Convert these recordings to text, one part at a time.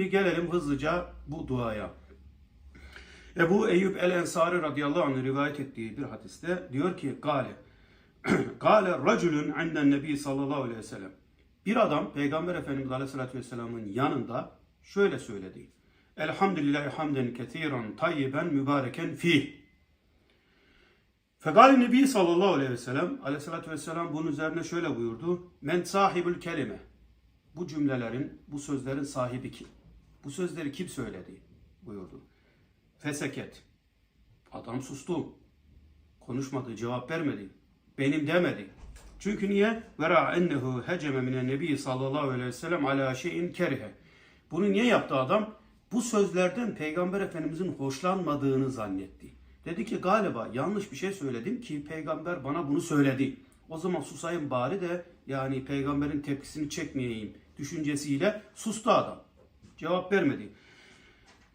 Şimdi gelelim hızlıca bu duaya. Ebu Eyyub el-Ensari radıyallahu anh rivayet ettiği bir hadiste diyor ki Gale Gale raculun inden nebi sallallahu aleyhi ve sellem Bir adam Peygamber Efendimiz aleyhissalatü vesselamın yanında şöyle söyledi. Elhamdülillahi hamden ketiren tayyiben mübareken fih. Fekali Nebi sallallahu aleyhi ve sellem aleyhissalatü vesselam bunun üzerine şöyle buyurdu. Men sahibül kelime. Bu cümlelerin, bu sözlerin sahibi kim? Bu sözleri kim söyledi? buyurdu. Feseket. Adam sustu. Konuşmadı, cevap vermedi. Benim demedi. Çünkü niye? Vera ennehu heceme minen nebi sallallahu aleyhi ve sellem ala şeyin kerihe. Bunu niye yaptı adam? Bu sözlerden Peygamber Efendimizin hoşlanmadığını zannetti. Dedi ki galiba yanlış bir şey söyledim ki peygamber bana bunu söyledi. O zaman susayım bari de yani peygamberin tepkisini çekmeyeyim düşüncesiyle sustu adam. Cevap vermedi.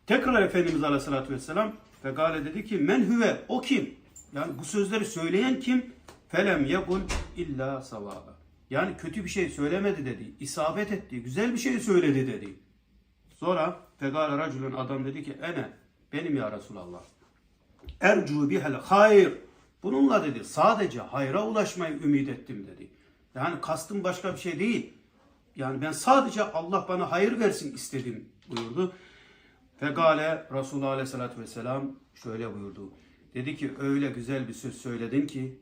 Tekrar Efendimiz Aleyhisselatü Vesselam Fegale dedi ki men hüve o kim? Yani bu sözleri söyleyen kim? Felem yekul illa savaba. Yani kötü bir şey söylemedi dedi. İsabet etti. Güzel bir şey söyledi dedi. Sonra Fegale raculun adam dedi ki ene benim ya Resulallah. Ercu bihel hayır. Bununla dedi sadece hayra ulaşmayı ümit ettim dedi. Yani kastım başka bir şey değil. Yani ben sadece Allah bana hayır versin istedim buyurdu. Fegale Resulullah Aleyhisselatü Vesselam şöyle buyurdu. Dedi ki öyle güzel bir söz söyledin ki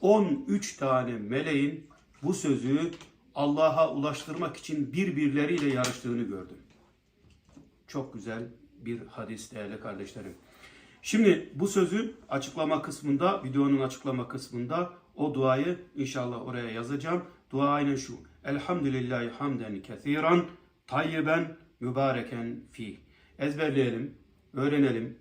13 tane meleğin bu sözü Allah'a ulaştırmak için birbirleriyle yarıştığını gördüm. Çok güzel bir hadis değerli kardeşlerim. Şimdi bu sözün açıklama kısmında, videonun açıklama kısmında o duayı inşallah oraya yazacağım. Dua aynen şu. Elhamdülillahi hamden kethiran tayyiben mübareken fi. Ezberleyelim, öğrenelim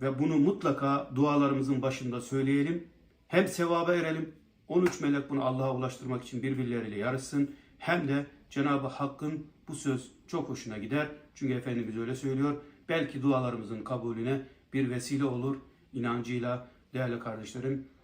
ve bunu mutlaka dualarımızın başında söyleyelim. Hem sevaba erelim, 13 melek bunu Allah'a ulaştırmak için birbirleriyle yarışsın. Hem de Cenab-ı Hakk'ın bu söz çok hoşuna gider. Çünkü Efendimiz öyle söylüyor. Belki dualarımızın kabulüne bir vesile olur inancıyla değerli kardeşlerim.